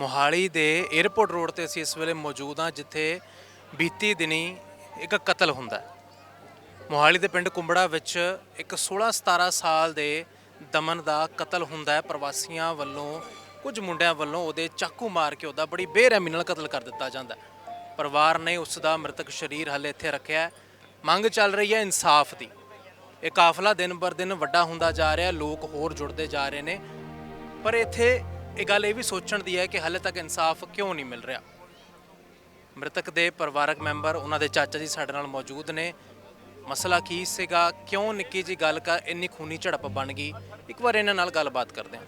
ਮੋਹਾਲੀ ਦੇ airport road ਤੇ ਅਸੀਂ ਇਸ ਵੇਲੇ ਮੌਜੂਦ ਹਾਂ, ਜਿੱਥੇ ਬੀਤੀ ਦਿਨੀ ਇੱਕ ਕਤਲ ਹੁੰਦਾ ਮੋਹਾਲੀ ਦੇ ਪਿੰਡ ਕੁੰਬੜਾ ਵਿੱਚ ਇੱਕ 16-17 ਸਾਲ ਦੇ ਦਮਨ ਦਾ ਕਤਲ ਹੁੰਦਾ ਹੈ। ਪ੍ਰਵਾਸੀਆਂ ਵੱਲੋਂ, ਕੁਝ ਮੁੰਡਿਆਂ ਵੱਲੋਂ ਉਹਦੇ ਚਾਕੂ ਮਾਰ ਕੇ ਉਹਦਾ ਬੜੀ ਬੇਰਹਿਮੀ ਨਾਲ ਕਤਲ ਕਰ ਦਿੱਤਾ ਜਾਂਦਾ ਪਰਿਵਾਰ ਨੇ ਉਸ ਦਾ ਮ੍ਰਿਤਕ ਸ਼ਰੀਰ ਹਲੇ ਇੱਥੇ ਰੱਖਿਆ ਮੰਗ ਚੱਲ ਰਹੀ ਹੈ ਇਨਸਾਫ ਦੀ। ਇਹ ਕਾਫਲਾ ਦਿਨ ਬਰ ਦਿਨ ਵੱਡਾ ਹੁੰਦਾ ਜਾ ਰਿਹਾ ਲੋਕ ਹੋਰ ਜੁੜਦੇ ਜਾ ਰਹੇ ਨੇ। ਪਰ ਇੱਥੇ ਇਹ ਗੱਲ ਇਹ ਵੀ ਸੋਚਣ ਦੀ ਹੈ ਕਿ ਹਲੇ ਤੱਕ ਇਨਸਾਫ ਕਿਉਂ ਨਹੀਂ ਮਿਲ ਰਿਹਾ। ਮ੍ਰਿਤਕ ਦੇ ਪਰਿਵਾਰਕ ਮੈਂਬਰ ਉਹਨਾਂ ਦੇ ਚਾਚਾ ਜੀ ਸਾਡੇ ਨਾਲ ਮੌਜੂਦ ਨੇ। ਮਸਲਾ ਕੀ ਸੀਗਾ ਕਿਉਂ ਨਿੱਕੀ ਜੀ ਗੱਲ ਕਰ ਇੰਨੀ ਖੂਨੀ ਝੜਪ ਬਣ ਗਈ? ਇੱਕ ਵਾਰ ਇਹਨਾਂ ਨਾਲ ਗੱਲਬਾਤ ਕਰਦੇ ਹਾਂ।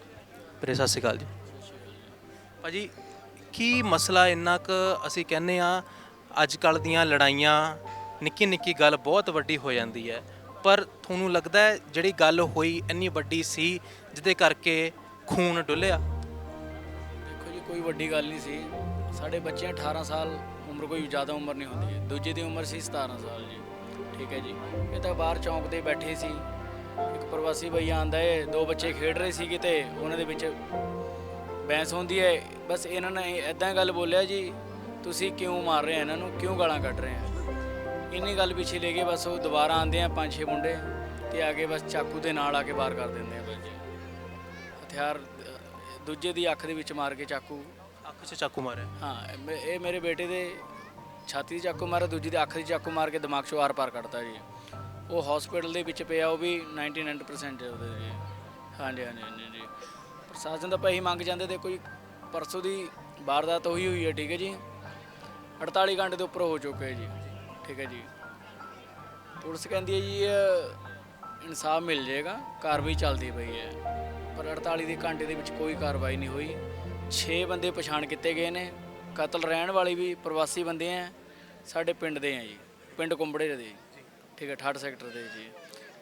ਵੀਰੇ ਸਤਿ ਸ਼੍ਰੀ ਅਕਾਲ ਜੀ। ਭਾਜੀ ਕੀ ਮਸਲਾ ਇੰਨਾ ਕੁ ਅਸੀਂ ਕਹਿੰਦੇ ਆ ਅੱਜ ਕੱਲ ਦੀਆਂ ਲੜਾਈਆਂ ਨਿੱਕੀ ਨਿੱਕੀ ਗੱਲ ਬਹੁਤ ਵੱਡੀ ਹੋ ਜਾਂਦੀ ਹੈ। ਪਰ ਤੁਹਾਨੂੰ ਲੱਗਦਾ ਹੈ ਜਿਹੜੀ ਗੱਲ ਹੋਈ ਇੰਨੀ ਵੱਡੀ ਸੀ ਜਿਹਦੇ ਕਰਕੇ ਖੂਨ ਡੁੱਲਿਆ? ਕੋਈ ਵੱਡੀ ਗੱਲ ਨਹੀਂ ਸੀ। ਸਾਡੇ ਬੱਚੇ 18 ਸਾਲ ਉਮਰ ਕੋਈ ਜ਼ਿਆਦਾ ਉਮਰ ਨਹੀਂ ਹੁੰਦੀ ਹੈ। ਦੂਜੇ ਦੀ ਉਮਰ ਸੀ 17 ਸਾਲ ਜੀ। ਠੀਕ ਹੈ ਜੀ। ਇਹ ਤਾਂ ਬਾਹਰ ਚੌਂਕ ਤੇ ਬੈਠੇ ਸੀ। ਇੱਕ ਪ੍ਰਵਾਸੀ ਭਈ ਆਂਦਾ ਹੈ ਦੋ ਬੱਚੇ ਖੇਡ ਰਹੇ ਸੀ ਕਿਤੇ ਉਹਨਾਂ ਦੇ ਵਿੱਚ ਬੈਂਸ ਹੁੰਦੀ ਹੈ। ਬਸ ਇਹਨਾਂ ਨੇ ਐਦਾਂ ਗੱਲ ਬੋਲਿਆ ਜੀ ਤੁਸੀਂ ਕਿਉਂ ਮਾਰ ਰਹੇ ਆ ਇਹਨਾਂ ਨੂੰ? ਕਿਉਂ ਗਾਲਾਂ ਕੱਢ ਰਹੇ ਆ ਇੰਨੀ ਗੱਲ ਪਿੱਛੇ ਲੈ ਕੇ ਬਸ ਉਹ ਦੁਬਾਰਾ ਆਂਦੇ ਆ ਪੰਜ ਛੇ ਮੁੰਡੇ ਤੇ ਆ ਕੇ ਬਸ ਚਾਕੂ ਦੇ ਨਾਲ ਆ ਕੇ ਬਾਹਰ ਕਰ ਦਿੰਦੇ ਆ। ਹਥਿਆਰ ਦੂਜੇ ਦੀ ਅੱਖ ਦੇ ਵਿੱਚ ਮਾਰ ਕੇ ਚਾਕੂ। ਅੱਖ 'ਚ ਚਾਕੂ ਮਾਰਿਆ? ਹਾਂ ਇਹ ਮੇ- ਇਹ ਮੇਰੇ ਬੇਟੇ ਦੇ ਛਾਤੀ 'ਚ ਚਾਕੂ ਮਾਰਿਆ ਦੂਜੀ ਦੇ ਅੱਖ 'ਚ ਚਾਕੂ ਮਾਰ ਕੇ ਦਿਮਾਗ 'ਚੋਂ ਆਰ ਪਾਰ ਕੱਢਤਾ ਜੀ। ਉਹ ਹਸਪੀਟਲ ਦੇ ਵਿੱਚ ਪਿਆ ਉਹ ਵੀ 99% ਉਹਦੇ ਜੀ। ਹਾਂਜੀ ਹਾਂਜੀ ਹਾਂਜੀ ਜੀ। ਪ੍ਰਸ਼ਾਸਨ ਦਾ ਪੈਸੇ ਮੰਗ ਜਾਂਦੇ ਤੇ ਕੋਈ ਪਰਸੋਂ ਦੀ ਵਾਰਦਾਤ ਹੋਈ ਹੋਈ ਹੈ ਠੀਕ ਹੈ ਜੀ। 48 ਘੰਟੇ ਦੇ ਉੱਪਰ ਹੋ ਚੁੱਕੇ ਹੈ ਜੀ ਠੀਕ ਹੈ ਜੀ। ਪੁਲਿਸ ਕਹਿੰਦੀ ਹੈ ਜੀ ਇਨਸਾਫ ਮਿਲ ਜਾਏਗਾ ਕਾਰਵਾਈ ਚੱਲਦੀ ਪਈ ਹੈ। ਪਰ 48 ਦੇ ਘੰਟੇ ਦੇ ਵਿੱਚ ਕੋਈ ਕਾਰਵਾਈ ਨਹੀਂ ਹੋਈ। 6 ਬੰਦੇ ਪਛਾਣ ਕੀਤੇ ਗਏ ਨੇ। ਕਤਲ ਰਹਿਣ ਵਾਲੇ ਵੀ ਪ੍ਰਵਾਸੀ ਬੰਦੇ ਆ। ਸਾਡੇ ਪਿੰਡ ਦੇ ਆ ਜੀ। ਪਿੰਡ ਕੁੰਬੜੇ ਦੇ ਜੀ। ਠੀਕ ਹੈ 68 ਸੈਕਟਰ ਦੇ ਜੀ।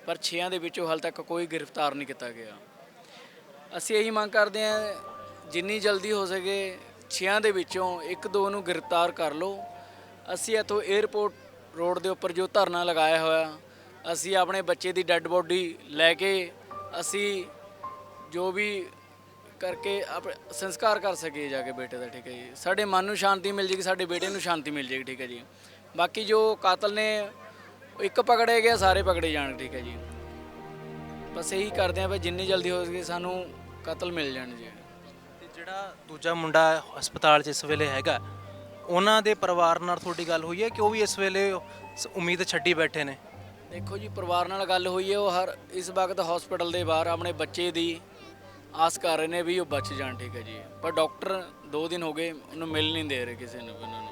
ਪਰ 6ਾਂ ਦੇ ਵਿੱਚੋਂ ਹਾਲ ਤੱਕ ਕੋਈ ਗ੍ਰਿਫਤਾਰ ਨਹੀਂ ਕੀਤਾ ਗਿਆ। ਅਸੀਂ ਇਹੀ ਮੰਗ ਕਰਦੇ ਆ, ਜਿੰਨੀ ਜਲਦੀ ਹੋ ਸਕੇ 6ਾਂ ਦੇ ਵਿੱਚੋਂ ਇੱਕ ਦੋ ਨੂੰ ਗ੍ਰਿਫਤਾਰ ਕਰ ਲਓ। ਅਸੀਂ ਇੱਥੋਂ 에ਅਰਪੋਰਟ ਰੋਡ ਦੇ ਉੱਪਰ ਜੋ ਧਰਨਾ ਲਗਾਇਆ ਹੋਇਆ, ਅਸੀਂ ਆਪਣੇ ਬੱਚੇ ਦੀ ਡੈੱਡ ਬੋਡੀ ਲੈ ਕੇ ਅਸੀਂ ਜੋ ਵੀ ਕਰਕੇ ਆਪ ਸੰਸਕਾਰ ਕਰ ਸਕੀਏ ਜਾ ਕੇ ਬੇਟੇ ਦਾ ਠੀਕ ਹੈ ਜੀ। ਸਾਡੇ ਮਨ ਨੂੰ ਸ਼ਾਂਤੀ ਮਿਲ ਜੇਗੀ ਸਾਡੇ ਬੇਟੇ ਨੂੰ ਸ਼ਾਂਤੀ ਮਿਲ ਜੇਗੀ ਠੀਕ ਹੈ ਜੀ। ਬਾਕੀ ਜੋ ਕਾਤਲ ਨੇ ਉਹ ਇੱਕ ਪਕੜੇ ਗਿਆ ਸਾਰੇ ਪਕੜੇ ਜਾਣ ਠੀਕ ਹੈ ਜੀ। ਬਸ ਇਹੀ ਕਰਦੇ ਆ ਵੀ ਜਿੰਨੀ ਜਲਦੀ ਹੋ ਸਕੇ ਸਾਨੂੰ ਕਤਲ ਮਿਲ ਜਾਣ ਜੀ। ਤੇ ਜਿਹੜਾ ਦੂਜਾ ਮੁੰਡਾ ਹਸਪਤਾਲ 'ਚ ਇਸ ਵੇਲੇ ਹੈਗਾ ਉਹਨਾਂ ਦੇ ਪਰਿਵਾਰ ਨਾਲ ਤੁਹਾਡੀ ਗੱਲ ਹੋਈ ਹੈ ਕਿ ਉਹ ਵੀ ਇਸ ਵੇਲੇ ਉਮੀਦ ਛੱਡੀ ਬੈਠੇ ਨੇ? ਦੇਖੋ ਜੀ ਪਰਿਵਾਰ ਨਾਲ ਗੱਲ ਹੋਈ ਹੈ ਉਹ ਹਰ ਇਸ ਵਕਤ ਹਸਪੀਟਲ ਦੇ ਬਾਹਰ ਆਪਣੇ ਬੱਚੇ ਦੀ ਆਸ ਕਰ ਰਹੇ ਨੇ ਵੀ ਉਹ ਬਚ ਜਾਣ, ਠੀਕ ਹੈ ਜੀ। ਪਰ ਡਾਕਟਰ 2 ਦਿਨ ਹੋ ਗਏ ਉਹਨੂੰ ਮਿਲ ਨਹੀਂ ਦੇ ਰਹੇ ਕਿਸੇ ਨੂੰ ਵੀ ਉਹਨਾਂ ਨੂੰ।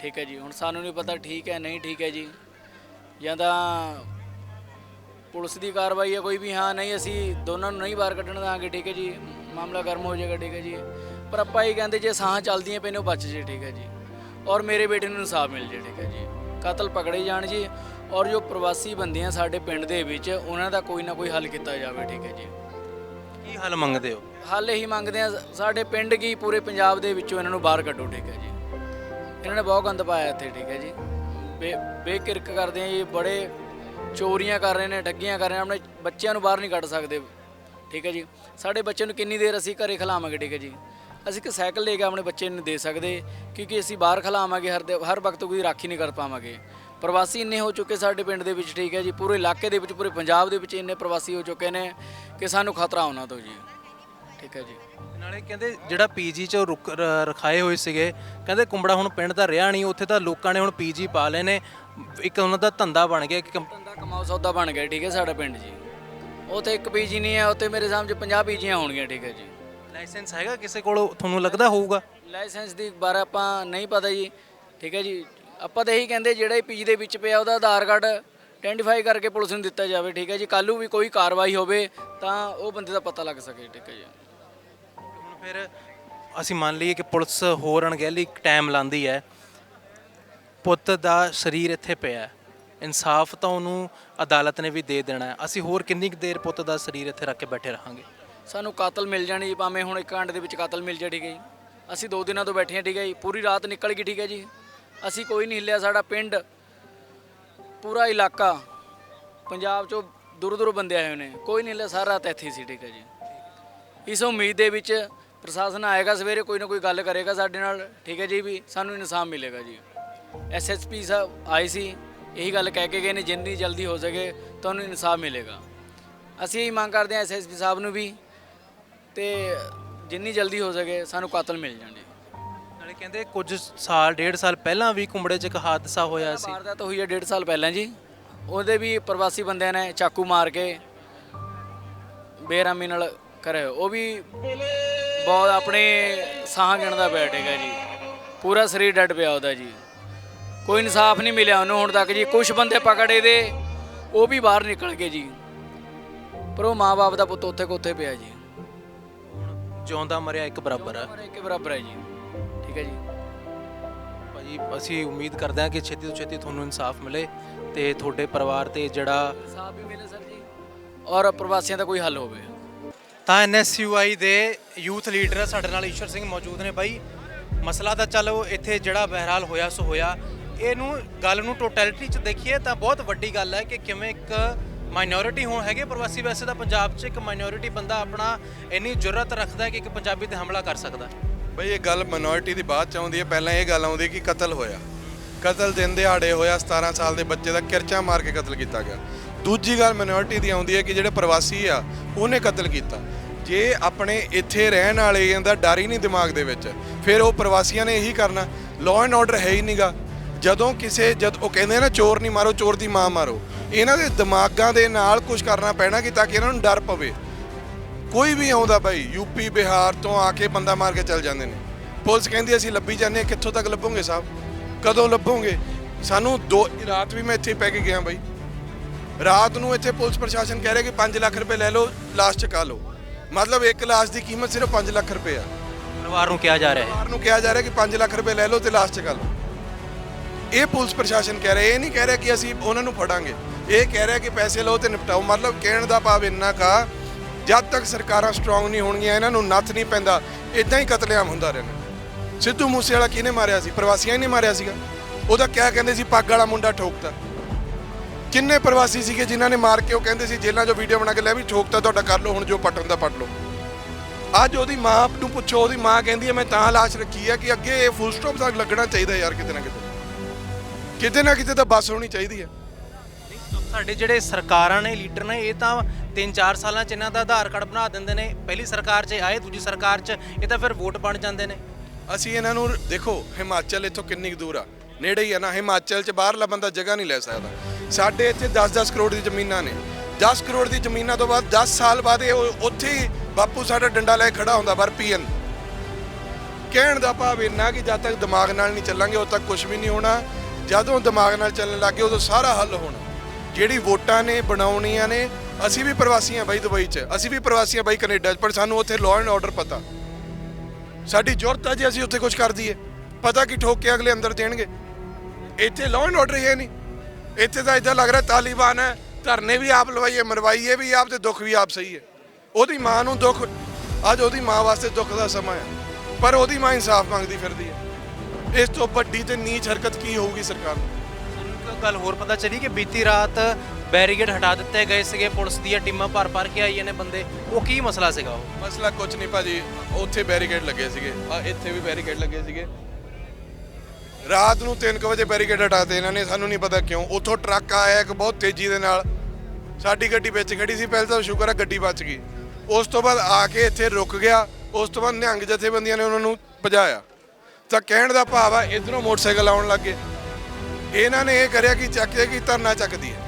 ਠੀਕ ਹੈ ਜੀ, ਹੁਣ ਸਾਨੂੰ ਨਹੀਂ ਪਤਾ ਠੀਕ ਹੈ, ਨਹੀਂ ਠੀਕ ਹੈ ਜੀ। ਜਾਂ ਤਾਂ ਪੁਲਿਸ ਦੀ ਕਾਰਵਾਈ ਹੈ ਕੋਈ ਵੀ, ਹਾਂ, ਨਹੀਂ, ਅਸੀਂ ਦੋਨਾਂ ਨੂੰ ਨਹੀਂ ਬਾਹਰ ਕੱਢਣ ਦਾਂਗੇ, ਠੀਕ ਹੈ ਜੀ। ਮਾਮਲਾ ਗਰਮ ਹੋ ਜਾਏਗਾ, ਠੀਕ ਹੈ ਜੀ। ਪਰ ਆਪਾਂ ਇਹ ਕਹਿੰਦੇ ਜੇ ਸਾਹ ਚੱਲਦੀਆਂ ਪਈਆਂ ਨੇ, ਉਹ ਬਚ ਜੇ, ਠੀਕ ਹੈ ਜੀ। ਔਰ ਮੇਰੇ ਬੇਟੇ ਨੂੰ ਇਨਸਾਫ ਮਿਲ ਜੇ, ਠੀਕ ਹੈ ਜੀ। ਕਤਲ ਪਕੜੇ ਜਾਣ ਜੀ। ਔਰ ਜੋ ਪ੍ਰਵਾਸੀ ਬੰਦੇ ਆ ਸਾਡੇ ਪਿੰਡ ਦੇ ਵਿੱਚ, ਉਹਨਾਂ ਦਾ ਕੋਈ ਨਾ ਕੋਈ ਹੱਲ ਕੀਤਾ ਜਾਵੇ, ਠੀਕ ਹੈ ਜੀ। ਕੀ ਹੱਲ ਮੰਗਦੇ ਹੋ? ਹੱਲ ਇਹੀ ਮੰਗਦੇ ਆ ਸਾਡੇ ਪਿੰਡ ਕੀ ਪੂਰੇ ਪੰਜਾਬ ਦੇ ਵਿੱਚੋਂ ਇਹਨਾਂ ਨੂੰ ਬਾਹਰ ਕੱਢੋ, ਠੀਕ ਹੈ ਜੀ। ਇਹਨਾਂ ਨੇ ਬਹੁਤ ਗੰਦ ਪਾਇਆ ਇੱਥੇ, ਠੀਕ ਹੈ ਜੀ। ਬੇ, ਬੇਕਿਰਕ ਕਰਦੇ ਆ ਜੀ, ਬੜੇ ਚੋਰੀਆਂ ਕਰ ਰਹੇ ਨੇ ਠੱਗੀਆਂ ਕਰ ਰਹੇ ਨੇ, ਆਪਣੇ ਬੱਚਿਆਂ ਨੂੰ ਬਾਹਰ ਨਹੀਂ ਕੱਢ ਸਕਦੇ, ਠੀਕ ਹੈ ਜੀ। ਸਾਡੇ ਬੱਚੇ ਨੂੰ ਕਿੰਨੀ ਦੇਰ ਅਸੀਂ ਘਰੇ ਖਿਲਾਵਾਂਗੇ, ਠੀਕ ਹੈ ਜੀ। ਅਸੀਂ ਕਿ ਸਾਈਕਲ ਲੈ ਕੇ ਆਪਣੇ ਬੱਚੇ ਨੂੰ ਦੇ ਸਕਦੇ, ਕਿਉਂਕਿ ਅਸੀਂ ਬਾਹਰ ਖਿਲਾਵਾਂਗੇ, ਹਰ ਦੇ- ਹਰ ਵਕਤ ਕੋਈ ਰਾਖੀ ਨਹੀਂ ਕਰ ਪਾਵਾਂਗੇ। ਪ੍ਰਵਾਸੀ ਇੰਨੇ ਹੋ ਚੁੱਕੇ ਸਾਡੇ ਪਿੰਡ ਦੇ ਵਿੱਚ ਠੀਕ ਹੈ ਜੀ। ਪੂਰੇ ਇਲਾਕੇ ਦੇ ਵਿੱਚ ਪੂਰੇ ਪੰਜਾਬ ਦੇ ਵਿੱਚ ਇੰਨੇ ਪ੍ਰਵਾਸੀ ਹੋ ਚੁੱਕੇ ਨੇ ਕਿ ਸਾਨੂੰ ਖਤਰਾ ਉਹਨਾਂ ਤੋਂ ਜੀ। ਠੀਕ ਹੈ ਜੀ। ਨਾਲੇ ਕਹਿੰਦੇ ਜਿਹੜਾ ਪੀਜੀ 'ਚ ਰੁਕ ਰ- ਰਖਾਏ ਹੋਏ ਸੀਗੇ ਕਹਿੰਦੇ ਕੁੰਬੜਾ ਹੁਣ ਪਿੰਡ ਦਾ ਰਿਹਾ ਨਹੀਂ ਉੱਥੇ ਤਾਂ ਲੋਕਾਂ ਨੇ ਹੁਣ ਪੀਜੀ ਪਾ ਲਏ ਨੇ। ਇੱਕ ਉਹਨਾਂ ਦਾ ਧੰਦਾ ਬਣ ਗਿਆ ਕਿ ਕੰਪ- ਧੰਦਾ ਕਮਾਓ ਸੌਦਾ ਬਣ ਗਿਆ ਠੀਕ ਹੈ ਸਾਡਾ ਪਿੰਡ ਜੀ। ਉੱਥੇ ਇੱਕ ਪੀਜੀ ਨਹੀਂ ਹੈ ਉੱਥੇ ਮੇਰੇ ਸਾਹਮਣੇ 50 ਪੀਜੀਆਂ ਹੋਣਗੀਆਂ ਠੀਕ ਹੈ ਜੀ। ਲਾਇਸੈਂਸ ਹੈਗਾ ਕਿਸੇ ਕੋਲ? ਤੁਹਾਨੂੰ ਲੱਗਦਾ ਹੋਊਗਾ? ਲਾਇਸੈਂਸ ਦੀ ਬਾਰੇ ਆਪਾਂ ਨਹੀਂ ਪਤਾ ਜੀ ਠੀਕ ਹੈ ਜੀ। ਆਪਾਂ ਤਾਂ ਇਹੀ ਕਹਿੰਦੇ ਜਿਹੜਾ ਪੀਜੀ ਦੇ ਵਿੱਚ ਪਿਆ ਉਹਦਾ ਆਧਾਰ ਕਾਰਡ ਆਇਡੈਂਟੀਫਾਈ ਕਰਕੇ ਪੁਲਿਸ ਨੂੰ ਦਿੱਤਾ ਜਾਵੇ ਠੀਕ ਹੈ ਜੀ? ਕੱਲ੍ਹ ਨੂੰ ਵੀ ਕੋਈ ਕਾਰਵਾਈ ਹੋਵੇ ਤਾਂ ਉਹ ਬੰਦੇ ਦਾ ਪਤਾ ਲੱਗ ਸਕੇ ਠੀਕ ਹੈ ਜੀ। ਹੁਣ ਫਿਰ ਅਸੀਂ ਮੰਨ ਲਈਏ ਕਿ ਪੁਲਿਸ ਹੋਰ ਅਣਗਹਿਲੀ ਟਾਈਮ ਲਾਂਦੀ ਹੈ। ਪੁੱਤ ਦਾ ਸਰੀਰ ਇੱਥੇ ਪਿਆ ਹੈ। ਇਨਸਾਫ ਤਾਂ ਉਹਨੂੰ ਅਦਾਲਤ ਨੇ ਵੀ ਦੇ ਦੇਣਾ ਹੈ। ਅਸੀਂ ਹੋਰ ਕਿੰਨੀ ਕੁ ਦੇਰ ਪੁੱਤ ਦਾ ਸਰੀਰ ਇੱਥੇ ਰੱਖ ਕੇ ਬੈਠੇ ਰਹਾਂਗੇ? ਸਾਨੂੰ ਕਾਤਲ ਮਿਲ ਜਾਣੀ ਜੀ ਭਾਵੇਂ ਹੁਣ ਇੱਕ ਘੰਟੇ ਦੇ ਵਿੱਚ ਕਾਤਲ ਮਿਲ ਜਾ ਠੀਕ ਹੈ ਜੀ। ਅਸੀਂ ਦੋ ਦਿਨਾਂ ਤੋਂ ਬੈਠੇ ਹਾਂ ਠੀਕ ਹੈ ਜੀ। ਪੂਰੀ ਰਾਤ ਨਿਕਲ ਗਈ ਠੀਕ ਹੈ ਜੀ। ਅਸੀਂ ਕੋਈ ਨਹੀਂ ਹਿੱਲਿਆ, ਸਾਡਾ ਪਿੰਡ ਪੂਰਾ ਇਲਾਕਾ ਪੰਜਾਬ ਚੋਂ ਦੂਰ ਦੂਰ ਬੰਦੇ ਆਏ ਹੋਏ ਨੇ। ਕੋਈ ਨਹੀਂ ਹਿੱਲਿਆ, ਸਾਰਾ ਰਾਤ ਇੱਥੇ ਸੀ, ਠੀਕ ਹੈ ਜੀ। ਇਸ ਉਮੀਦ ਦੇ ਵਿੱਚ ਪ੍ਰਸ਼ਾਸਨ ਆਏਗਾ, ਸਵੇਰੇ ਕੋਈ ਨਾ ਕੋਈ ਗੱਲ ਕਰੇਗਾ ਸਾਡੇ ਨਾਲ, ਠੀਕ ਹੈ ਜੀ ਵੀ ਸਾਨੂੰ ਇਨਸਾਫ ਮਿਲੇਗਾ ਜੀ। ਐਸਐਸਪੀ ਸਾਹਿਬ ਆਏ ਸੀ, ਇਹੀ ਗੱਲ ਕਹਿ ਕੇ ਗਏ ਨੇ, ਜਿੰਨੀ ਜਲਦੀ ਹੋ ਸਕੇ ਤੁਹਾਨੂੰ ਇਨਸਾਫ ਮਿਲੇਗਾ। ਅਸੀਂ ਇਹੀ ਮੰਗ ਕਰਦੇ ਹਾਂ ਐਸਐਸਪੀ ਸਾਹਿਬ ਨੂੰ ਵੀ ਤੇ ਜਿੰਨੀ ਜਲਦੀ ਹੋ ਸਕੇ ਸਾਨੂੰ ਕਾਤਲ ਮਿਲ ਜਾਣ ਜੀ। ਕਹਿੰਦੇ ਕੁਝ ਸਾਲ ਡੇਢ ਸਾਲ ਪਹਿਲਾਂ ਵੀ ਕੁੰਬੜੇ 'ਚ ਇੱਕ ਹਾਦਸਾ ਹੋਇਆ ਸੀ। ਵਾਰਦਾਤ ਹੋਈ ਹੈ ਡੇਢ ਸਾਲ ਪਹਿਲਾਂ ਜੀ। ਉਹਦੇ ਵੀ ਪ੍ਰਵਾਸੀ ਬੰਦਿਆਂ ਨੇ ਚਾਕੂ ਮਾਰ ਕੇ ਬੇਰਾਮੀ ਨਾਲ ਕਰੇ ਉਹ ਵੀ ਬਹੁਤ ਆਪਣੇ ਸਾਹ ਗਿਣਦਾ ਬੈਠੇਗਾ ਜੀ। ਪੂਰਾ ਸਰੀਰ ਡੱਡ ਪਿਆ ਉਹਦਾ ਜੀ। ਕੋਈ ਇਨਸਾਫ ਨਹੀਂ ਮਿਲਿਆ ਉਹਨੂੰ ਹੁਣ ਤੱਕ ਜੀ। ਕੁਝ ਬੰਦੇ ਪਕੜੇ ਦੇ ਉਹ ਵੀ ਬਾਹਰ ਨਿਕਲ ਗਏ ਜੀ। ਪਰ ਉਹ ਮਾਂ-ਬਾਪ ਦਾ ਪੁੱਤ ਉੱਥੇ ਕੋਥੇ ਪਿਆ ਜੀ। ਜਿਉਂਦਾ ਮਰਿਆ ਇੱਕ ਬਰਾਬਰ ਹੈ ਪਰ ਇੱਕ ਬਰਾਬਰ ਹੈ ਜੀ। ਠੀਕ ਹੈ ਜੀ। ਭਾਜੀ ਅਸੀਂ ਉਮੀਦ ਕਰਦੇ ਹਾਂ ਕਿ ਛੇਤੀ ਤੋਂ ਛੇਤੀ ਤੁਹਾਨੂੰ ਇਨਸਾਫ ਮਿਲੇ ਤੇ ਤੁਹਾਡੇ ਪਰਿਵਾਰ ਤੇ ਜਿਹੜਾ ਇਨਸਾਫ ਵੀ ਮਿਲੇ ਸਰ ਜੀ। ਔਰ ਪ੍ਰਵਾਸੀਆਂ ਦਾ ਕੋਈ ਹੱਲ ਹੋਵੇ। ਤਾਂ ਐਨਐਸਯੂਆਈ ਦੇ ਯੂਥ ਲੀਡਰ ਸਾਡੇ ਨਾਲ ਈਸ਼ਵਰ ਸਿੰਘ ਮੌਜੂਦ ਨੇ ਬਾਈ। ਮਸਲਾ ਤਾਂ ਚਲੋ ਇੱਥੇ ਜਿਹੜਾ ਬਹਿਰਾਲ ਹੋਇਆ ਸੋ ਹੋਇਆ। ਇਹਨੂੰ ਗੱਲ ਨੂੰ ਟੋਟੈਲਿਟੀ ਚ ਦੇਖੀਏ ਤਾਂ ਬਹੁਤ ਵੱਡੀ ਗੱਲ ਹੈ ਕਿ ਕਿਵੇਂ ਇੱਕ ਮਾਈਨੋਰਿਟੀ ਹੋਣ ਹੈਗੇ ਪ੍ਰਵਾਸੀ ਵੈਸੇ ਤਾਂ ਪੰਜਾਬ 'ਚ ਇੱਕ ਮਾਈਨੋਰਿਟੀ ਬੰਦਾ ਆਪਣਾ ਇੰਨੀ ਜੁਰਤ ਰੱਖਦਾ ਹੈ ਕਿ ਇੱਕ ਪੰਜਾਬੀ ਤੇ ਹਮਲਾ ਕਰ ਸਕਦਾ। ਬਈ ਇਹ ਗੱਲ ਮਿਨੋਰਿਟੀ ਦੀ ਬਾਅਦ ਚ ਆਉਂਦੀ ਹੈ। ਪਹਿਲਾਂ ਇਹ ਗੱਲ ਆਉਂਦੀ ਹੈ ਕਿ ਕਤਲ ਹੋਇਆ। ਕਤਲ ਦਿਨ ਦਿਹਾੜੇ ਹੋਇਆ 17 ਸਾਲ ਦੇ ਬੱਚੇ ਦਾ ਕਿਰਚਾ ਮਾਰ ਕੇ ਕਤਲ ਕੀਤਾ ਗਿਆ। ਦੂਜੀ ਗੱਲ ਮਿਨੋਰਿਟੀ ਦੀ ਆਉਂਦੀ ਹੈ ਕਿ ਜਿਹੜੇ ਪ੍ਰਵਾਸੀ ਆ, ਉਹਨੇ ਕਤਲ ਕੀਤਾ। ਜੇ ਆਪਣੇ ਇੱਥੇ ਰਹਿਣ ਵਾਲੇ ਦਾ ਡਰ ਹੀ ਨਹੀਂ ਦਿਮਾਗ ਦੇ ਵਿੱਚ, ਫਿਰ ਉਹ ਪ੍ਰਵਾਸੀਆਂ ਨੇ ਇਹੀ ਕਰਨਾ। ਲਾਅ ਐਂਡ ਆਰਡਰ ਹੈ ਹੀ ਨਹੀਂਗਾ ਜਦੋਂ ਕਿਸੇ, ਜਦ ਉਹ ਕਹਿੰਦੇ ਨਾ ਚੋਰ ਨਹੀਂ ਮਾਰੋ, ਚੋਰ ਦੀ ਮਾਂ ਮਾਰੋ। ਇਹਨਾਂ ਦੇ ਦਿਮਾਗਾਂ ਦੇ ਨਾਲ ਕੁਝ ਕਰਨਾ ਪੈਣਾ ਕਿ ਤਾਂ ਕਿ ਇਹਨਾਂ ਨੂੰ ਡਰ ਪਵੇ। ਕੋਈ ਵੀ ਆਉਂਦਾ ਬਾਈ ਯੂਪੀ ਬਿਹਾਰ ਤੋਂ ਆ ਕੇ ਬੰਦਾ ਮਾਰ ਕੇ ਚੱਲ ਜਾਂਦੇ ਨੇ। ਪੁਲਿਸ ਕਹਿੰਦੀ ਅਸੀਂ ਲੱਭੀ ਜਾਂਦੇ ਕਿੱਥੋਂ ਤੱਕ ਲੱਭੋਗੇ ਸਾਹਿਬ? ਕਦੋਂ ਲੱਭੋਗੇ? ਸਾਨੂੰ ਦੋ ਰਾਤ ਵੀ ਮੈਂ ਇੱਥੇ ਪੈ ਕੇ ਗਿਆ ਬਾਈ। ਰਾਤ ਨੂੰ ਇੱਥੇ ਪੁਲਿਸ ਪ੍ਰਸ਼ਾਸਨ ਕਹਿ ਰਿਹਾ ਕਿ 5 ਲੱਖ ਰੁਪਏ ਲੈ ਲਓ ਲਾਸ਼ ਚਕਾ ਲਓ। ਮਤਲਬ ਇੱਕ ਲਾਸ਼ ਦੀ ਕੀਮਤ ਸਿਰਫ 5 ਲੱਖ ਰੁਪਏ ਆ। ਪਰਿਵਾਰ ਨੂੰ ਕਿਹਾ ਜਾ ਰਿਹਾ ਹੈ। ਪਰਿਵਾਰ ਨੂੰ ਕਿਹਾ ਜਾ ਰਿਹਾ ਕਿ 5 ਲੱਖ ਰੁਪਏ ਲੈ ਲਓ ਤੇ ਲਾਸ਼ ਚਕਾ ਲਓ। ਇਹ ਪੁਲਿਸ ਪ੍ਰਸ਼ਾਸਨ ਕਹਿ ਰਿਹਾ ਇਹ ਨਹੀਂ ਕਹਿ ਰਿਹਾ ਕਿ ਅਸੀਂ ਉਹਨਾਂ ਨੂੰ ਫੜਾਂਗੇ। ਇਹ ਕਹਿ ਰਿਹਾ ਕਿ ਪੈਸੇ ਲਓ ਤੇ ਨਿਪਟਾਓ। ਮਤਲਬ ਕਹਿਣ ਦਾ ਭਾਵ ਇੰਨਾ ਕਾ ਜਦ ਤੱਕ ਸਰਕਾਰਾਂ ਸਟਰੋਂਗ ਨਹੀਂ ਹੋਣਗੀਆਂ, ਇਹਨਾਂ ਨੂੰ ਨੱਥ ਨਹੀਂ ਪੈਂਦਾ। ਇਦਾਂ ਹੀ ਕਤਲੇਆਮ ਹੁੰਦਾ ਰਹਿਣਾ ਸਿੱਧੂ ਮੂਸੇਵਾਲਾ ਕਿਹਨੇ ਮਾਰਿਆ ਸੀ? ਪ੍ਰਵਾਸੀਆਂ ਨੇ ਮਾਰਿਆ ਸੀਗਾ। ਉਹਦਾ ਕਿਆ ਕਹਿੰਦੇ ਸੀ, ਪੱਗ ਵਾਲਾ ਮੁੰਡਾ ਠੋਕਤਾ। ਕਿੰਨੇ ਪ੍ਰਵਾਸੀ ਸੀਗੇ ਜਿਨ੍ਹਾਂ ਨੇ ਮਾਰ ਕੇ ਉਹ ਕਹਿੰਦੇ ਸੀ, ਜੇਲ੍ਹਾਂ 'ਚੋਂ ਵੀਡੀਓ ਬਣਾ ਕੇ ਲੈ ਵੀ ਠੋਕਤਾ, ਤੁਹਾਡਾ ਕਰ ਲਓ, ਹੁਣ ਜੋ ਪਟਣ ਦਾ ਪਟ ਲਓ। ਅੱਜ ਉਹਦੀ ਮਾਂ ਨੂੰ ਪੁੱਛੋ, ਉਹਦੀ ਮਾਂ ਕਹਿੰਦੀ ਹੈ, ਮੈਂ ਤਾਂ ਲਾਸ਼ ਰੱਖੀ ਹੈ ਕਿ ਅੱਗੇ ਇਹ ਫੁੱਲ ਸਟਾਪ ਤੱਕ ਲੱਗਣਾ ਚਾਹੀਦਾ ਯਾਰ ਕਿਤੇ ਨਾ ਕਿਤੇ। ਕਿਤੇ ਨਾ ਕਿਤੇ ਤਾਂ ਬੱਸ ਹੋਣੀ ਚਾਹੀਦੀ ਹੈ। ਸਾਡੇ ਜਿਹੜੇ ਸਰਕਾਰਾਂ ਨੇ, ਲੀਡਰ ਨੇ, ਇਹ ਤਾਂ 3-4 ਸਾਲਾਂ ਚ ਇਹਨਾਂ ਦਾ ਆਧਾਰ ਕਾਰਡ ਬਣਾ ਦਿੰਦੇ ਨੇ। ਪਹਿਲੀ ਸਰਕਾਰ 'ਚ ਆਏ, ਦੂਜੀ ਸਰਕਾਰ 'ਚ, ਇਹ ਤਾਂ ਫਿਰ ਵੋਟ ਬਣ ਜਾਂਦੇ ਨੇ। ਅਸੀਂ ਇਹਨਾਂ ਨੂੰ, ਦੇਖੋ, ਹਿਮਾਚਲ ਇੱਥੋਂ ਕਿੰਨੀ ਕੁ ਦੂਰ ਆ। ਨੇੜੇ ਹੀ ਆ ਨਾ, ਹਿਮਾਚਲ 'ਚ ਬਾਹਰਲਾ ਬੰਦਾ ਜਗ੍ਹਾ ਨਹੀਂ ਲੈ ਸਕਦਾ। ਸਾਡੇ ਇੱਥੇ 10-10 ਕਰੋੜ ਦੀ ਜ਼ਮੀਨਾਂ ਨੇ। 10 ਕਰੋੜ ਦੀ ਜ਼ਮੀਨਾਂ ਤੋਂ ਬਾਅਦ 10 ਸਾਲ ਬਾਅਦ ਇਹ ਉੱਥੇ ਹੀ ਬਾਪੂ ਸਾਡਾ ਡੰਡਾ ਲੈ ਕੇ ਖੜਾ ਹੁੰਦਾ ਵਰ ਪੀਐਨ। ਕਹਿਣ ਦਾ ਭਾਵ ਇੰਨਾ ਕਿ ਜਦ ਤੱਕ ਦਿਮਾਗ ਨਾਲ ਨਹੀਂ ਚੱਲਾਂਗੇ, ਉਦੋਂ ਤੱਕ ਕੁਝ ਵੀ ਨਹੀਂ ਹੋਣਾ। ਜਦੋਂ ਦਿਮਾਗ ਨਾਲ ਚੱਲਣ ਲੱਗੇ ਉਦੋਂ ਸਾਰਾ ਹੱਲ ਹੋਣਾ। ਜਿਹੜੀ ਵੋਟਾਂ ਨੇ ਬਣਾਉਣੀਆਂ ਨੇ, ਅਸੀਂ ਵੀ ਪ੍ਰਵਾਸੀ ਪ੍ਰਵਾਸੀਆਂ ਬਾਈ ਦੁਬਈ 'ਚ। ਅਸੀਂ ਵੀ ਪ੍ਰਵਾਸੀ ਪ੍ਰਵਾਸੀਆਂ ਬਾਈ ਕੈਨੇਡਾ 'ਚ, ਪਰ ਸਾਨੂੰ ਉੱਥੇ ਲਾਅ ਐਂਡ ਆਰਡਰ ਪਤਾ। ਸਾਡੀ ਜ਼ਰੂਰਤ ਹੈ ਜੇ, ਅਸੀਂ ਉੱਥੇ ਕੁਝ ਕਰ ਦਈਏ। ਪਤਾ ਕਿ ਠੋਕ ਕੇ ਅਗਲੇ ਅੰਦਰ ਦੇਣਗੇ। ਇੱਥੇ ਲਾਅ ਐਂਡ ਆਰਡਰ ਹੈ ਨਹੀਂ। ਇੱਥੇ ਤਾਂ ਇਦਾਂ ਲੱਗ ਰਿਹਾ ਤਾਲਿਬਾਨ ਹੈ, ਧਰਨੇ ਵੀ ਆਪ ਲਵਾਈਏ, ਮਰਵਾਈਏ ਵੀ ਆਪ ਤੇ ਦੁੱਖ ਵੀ ਆਪ ਸਹੀ ਹੈ। ਉਹਦੀ ਮਾਂ ਨੂੰ ਦੁੱਖ, ਅੱਜ ਉਹਦੀ ਮਾਂ ਵਾਸਤੇ ਦੁੱਖ ਦਾ ਸਮਾਂ ਹੈ। ਪਰ ਉਹਦੀ ਮਾਂ ਇਨਸਾਫ ਮੰਗਦੀ ਫਿਰਦੀ ਹੈ। ਇਸ ਤੋਂ ਵੱਡੀ ਤੇ ਨੀਚ ਹਰਕਤ ਕੀ ਹੋਊਗੀ ਸਰਕਾਰ ਨੂੰ? ਗੱਲ ਹੋਰ ਪਤਾ ਚੱਲੀ ਕਿ ਬੀਤੀ ਰਾਤ ਬੈਰੀਗੇਡ ਹਟਾ ਦਿੱਤੇ ਗਏ ਸੀਗੇ। ਪੁਲਿਸ ਦੀਆਂ ਟੀਮਾਂ ਭਰ ਭਰ ਕੇ ਆਈਆਂ ਨੇ ਬੰਦੇ। ਉਹ ਕੀ ਮਸਲਾ ਸੀਗਾ ਉਹ? ਮਸਲਾ ਕੁਝ ਨਹੀਂ ਭਾਜੀ। ਉੱਥੇ ਬੈਰੀਕੇਡ ਲੱਗੇ ਸੀਗੇ। ਆ, ਇੱਥੇ ਵੀ ਬੈਰੀਕੇਡ ਲੱਗੇ ਸੀਗੇ। ਰਾਤ ਨੂੰ 3 ਵਜੇ ਬੈਰੀਕੇਡ ਹਟਾਤੇ ਇਹਨਾਂ ਨੇ। ਸਾਨੂੰ ਨਹੀਂ ਪਤਾ ਕਿਉਂ। ਉੱਥੋਂ ਟਰੱਕ ਆਇਆ ਇੱਕ ਬਹੁਤ ਤੇਜ਼ੀ ਦੇ ਨਾਲ। ਸਾਡੀ ਗੱਡੀ ਵਿੱਚ ਖੜੀ ਸੀ। ਪਹਿਲਾਂ ਤਾਂ ਸ਼ੁਕਰ ਆ ਗੱਡੀ ਬਚ ਗਈ। ਉਸ ਤੋਂ ਬਾਅਦ ਆ ਕੇ ਇੱਥੇ ਰੁਕ ਗਿਆ। ਉਸ ਤੋਂ ਬਾਅਦ ਨਿਹੰਗ ਜਥੇਬੰਦੀਆਂ ਨੇ ਉਹਨਾਂ ਨੂੰ ਭਜਾਇਆ। ਤਾਂ ਕਹਿਣ ਦਾ ਭਾਵ ਆ, ਇਧਰੋਂ ਮੋਟਰਸਾਈਕਲ ਆਉਣ ਲੱਗੇ ਇਹਨਾਂ ਨੇ ਇਹ ਕਰਿਆ ਕਿ ਚੱਕ ਕੇ ਕੀ ਧਰਨਾ ਚੱਕਦੀ ਹੈ।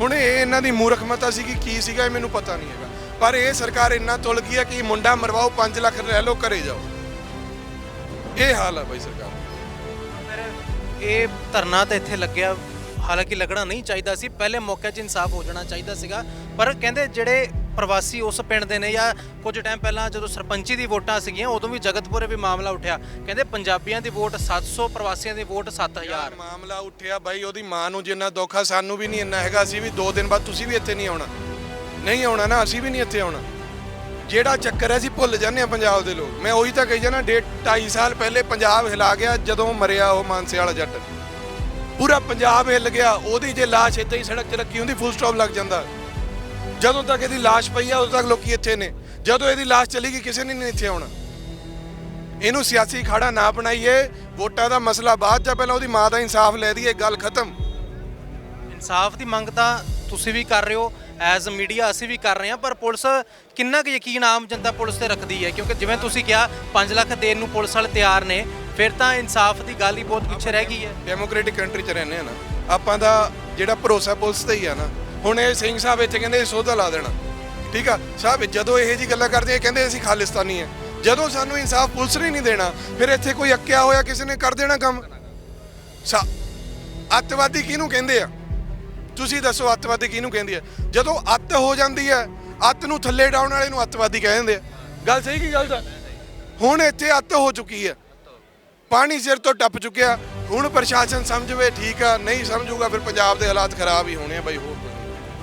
ਹੁਣ ਇਹ ਇਹਨਾਂ ਦੀ ਮੂਰਖਮਤਾ ਸੀ ਕਿ ਕੀ ਸੀਗਾ ਇਹ ਮੈਨੂੰ ਪਤਾ ਨਹੀਂ ਹੈਗਾ। ਪਰ ਇਹ ਸਰਕਾਰ ਇੰਨਾ ਤੁਲ ਗਈ ਹੈ ਕਿ ਮੁੰਡਾ ਮਰਵਾਓ 5 ਲੱਖ ਲੈ ਲਓ, ਘਰੇ ਜਾਓ। ਇਹ ਹਾਲ ਹੈ ਬਈ ਸਰਕਾਰ ਇਹ ਧਰਨਾ ਤਾਂ ਇੱਥੇ ਲੱਗਿਆ, ਹਾਲਾਂਕਿ ਲੱਗਣਾ ਨਹੀਂ ਚਾਹੀਦਾ ਸੀ। ਪਹਿਲੇ ਮੌਕੇ 'ਚ ਇਨਸਾਫ ਹੋ ਜਾਣਾ ਚਾਹੀਦਾ ਸੀਗਾ। ਪਰ ਕਹਿੰਦੇ ਜਿਹੜੇ ਪ੍ਰਵਾਸੀ ਉਸ ਪਿੰਡ ਦੇ ਨੇ ਜਾਂ ਕੁਝ ਟਾਈਮ ਪਹਿਲਾਂ ਜਦੋਂ ਸਰਪੰਚੀ ਦੀ ਵੋਟਾਂ ਸੀਗੀਆਂ ਉਦੋਂ ਵੀ ਜਗਤਪੁਰੇ ਵੀ ਮਾਮਲਾ ਉੱਠਿਆ। ਕਹਿੰਦੇ ਪੰਜਾਬੀਆਂ ਦੀ ਵੋਟ 700 ਪ੍ਰਵਾਸੀਆਂ ਦੀ ਵੋਟ 7000 ਯਾਰ ਮਾਮਲਾ ਉੱਠਿਆ ਬਾਈ ਉਹਦੀ ਮਾਂ ਨੂੰ ਜਿੰਨਾ ਦੁੱਖ ਆ ਸਾਨੂੰ ਵੀ ਨਹੀਂ ਇੰਨਾ ਹੈਗਾ ਅਸੀਂ ਵੀ 2 ਦਿਨ ਬਾਅਦ ਤੁਸੀਂ ਵੀ ਇੱਥੇ ਨਹੀਂ ਆਉਣਾ। ਨਹੀਂ ਆਉਣਾ ਨਾ ਅਸੀਂ ਵੀ ਨਹੀਂ ਇੱਥੇ ਆਉਣਾ। ਜਿਹੜਾ ਚੱਕਰ ਹੈ ਅਸੀਂ ਭੁੱਲ ਜਾਂਦੇ ਆ ਪੰਜਾਬ ਦੇ ਲੋਕ। ਮੈਂ ਉਹੀ ਤਾਂ ਕਹੀ ਜਾਣਾ ਡੇਢ 2.5 ਸਾਲ ਪਹਿਲੇ ਪੰਜਾਬ ਹਿਲਾ ਗਿਆ ਜਦੋਂ ਮਰਿਆ ਉਹ ਮਾਨਸੇ ਵਾਲਾ ਜੱਟ। ਪੂਰਾ ਪੰਜਾਬ ਹਿੱਲ ਗਿਆ ਉਹਦੀ ਜੇ ਲਾਸ਼ ਇੱਥੇ ਹੀ ਸੜਕ 'ਤੇ ਰੱਖੀ ਹੁੰਦੀ ਫੁੱਲ ਸਟਾਪ ਲੱਗ ਜਾਂਦਾ। ਜਦੋਂ ਤੱਕ ਇਹਦੀ ਲਾਸ਼ ਪਈ ਆ ਉਦੋਂ ਤੱਕ ਲੋਕੀ ਇੱਥੇ ਨੇ। ਜਦੋਂ ਇਹਦੀ ਲਾਸ਼ ਚਲੀ ਗਈ ਕਿਸੇ ਨੇ ਨਹੀਂ ਇੱਥੇ ਆਉਣਾ। ਇਹਨੂੰ ਸਿਆਸੀ ਖਾੜਾ ਨਾ ਬਣਾਈਏ ਵੋਟਾਂ ਦਾ ਮਸਲਾ ਬਾਅਦ ਆ, ਪਹਿਲਾਂ ਉਹਦੀ ਮਾਂ ਦਾ ਇਨਸਾਫ ਲੈ ਦਈਏ ਗੱਲ ਖਤਮ। ਇਨਸਾਫ ਦੀ ਮੰਗ ਤਾਂ ਤੁਸੀਂ ਵੀ ਕਰ ਰਹੇ ਹੋ ਐਜ਼ ਮੀਡੀਆ ਅਸੀਂ ਵੀ ਕਰ ਰਹੇ ਹਾਂ ਪਰ ਪੁਲਿਸ ਕਿੰਨਾ ਕੁ ਯਕੀਨ ਆਮ ਜਨਤਾ ਪੁਲਿਸ ਤੇ ਰੱਖਦੀ ਹੈ? ਕਿਉਂਕਿ ਜਿਵੇਂ ਤੁਸੀਂ ਕਿਹਾ 5 ਲੱਖ ਦੇਣ ਨੂੰ ਪੁਲਿਸ ਵਾਲੇ ਤਿਆਰ ਨੇ ਫਿਰ ਤਾਂ ਇਨਸਾਫ ਦੀ ਗੱਲ ਹੀ ਬਹੁਤ ਪਿੱਛੇ ਰਹਿ ਗਈ ਹੈ। ਡੈਮੋਕ੍ਰੈਟਿਕ ਕੰਟਰੀ ਚ ਰਹਿੰਦੇ ਆ ਨਾ। ਆਪਾਂ ਦਾ ਜਿਹੜਾ ਭਰੋਸਾ ਪੁਲਿਸ ਤੇ ਹੀ ਆ ਨਾ ਹੁਣ ਇਹ ਸਿੰਘ ਸਾਹਿਬ ਇੱਥੇ ਕਹਿੰਦੇ ਸੋਧਾ ਲਾ ਦੇਣਾ। ਠੀਕ ਆ? ਸਾਹਿਬ, ਜਦੋਂ ਇਹੋ ਜੀ ਗੱਲਾਂ ਕਰਦੇ ਆ, ਕਹਿੰਦੇ ਅਸੀਂ ਖਾਲਿਸਤਾਨੀ ਆ। ਜਦੋਂ ਸਾਨੂੰ ਇਨਸਾਫ ਪੁਲਿਸ ਨੇ ਨਹੀਂ ਦੇਣਾ, ਫਿਰ ਇੱਥੇ ਕੋਈ ਅੱਕਿਆ ਹੋਇਆ ਕਿਸੇ ਨੇ ਕਰ ਦੇਣਾ ਕੰਮ? ਸਾ, ਅੱਤਵਾਦੀ ਕਿਹਨੂੰ ਕਹਿੰਦੇ ਆ? ਤੁਸੀਂ ਦੱਸੋ ਅੱਤਵਾਦੀ ਕਿਹਨੂੰ ਕਹਿੰਦੇ ਆ? ਜਦੋਂ ਅੱਤ ਹੋ ਜਾਂਦੀ ਹੈ ਅੱਤ ਨੂੰ ਥੱਲੇ ਡਾਉਣ ਵਾਲੇ ਨੂੰ ਅੱਤਵਾਦੀ ਕਹਿ ਦਿੰਦੇ ਆ। ਗੱਲ ਸਹੀ ਕੀ ਗੱਲ ਦਾ ਹੁਣ ਇੱਥੇ ਅੱਤ ਹੋ ਚੁੱਕੀ ਹੈ ਪਾਣੀ ਸਿਰ ਤੋਂ ਟੱਪ ਚੁੱਕਿਆ। ਹੁਣ ਪ੍ਰਸ਼ਾਸਨ ਸਮਝਵੇ, ਠੀਕ ਆ, ਨਹੀਂ ਸਮਝੂਗਾ, ਫਿਰ ਪੰਜਾਬ ਦੇ ਹਾਲਾਤ ਖਰਾਬ ਹੀ ਹੋਣੇ ਆ ਬਾਈ, ਹੋਰ।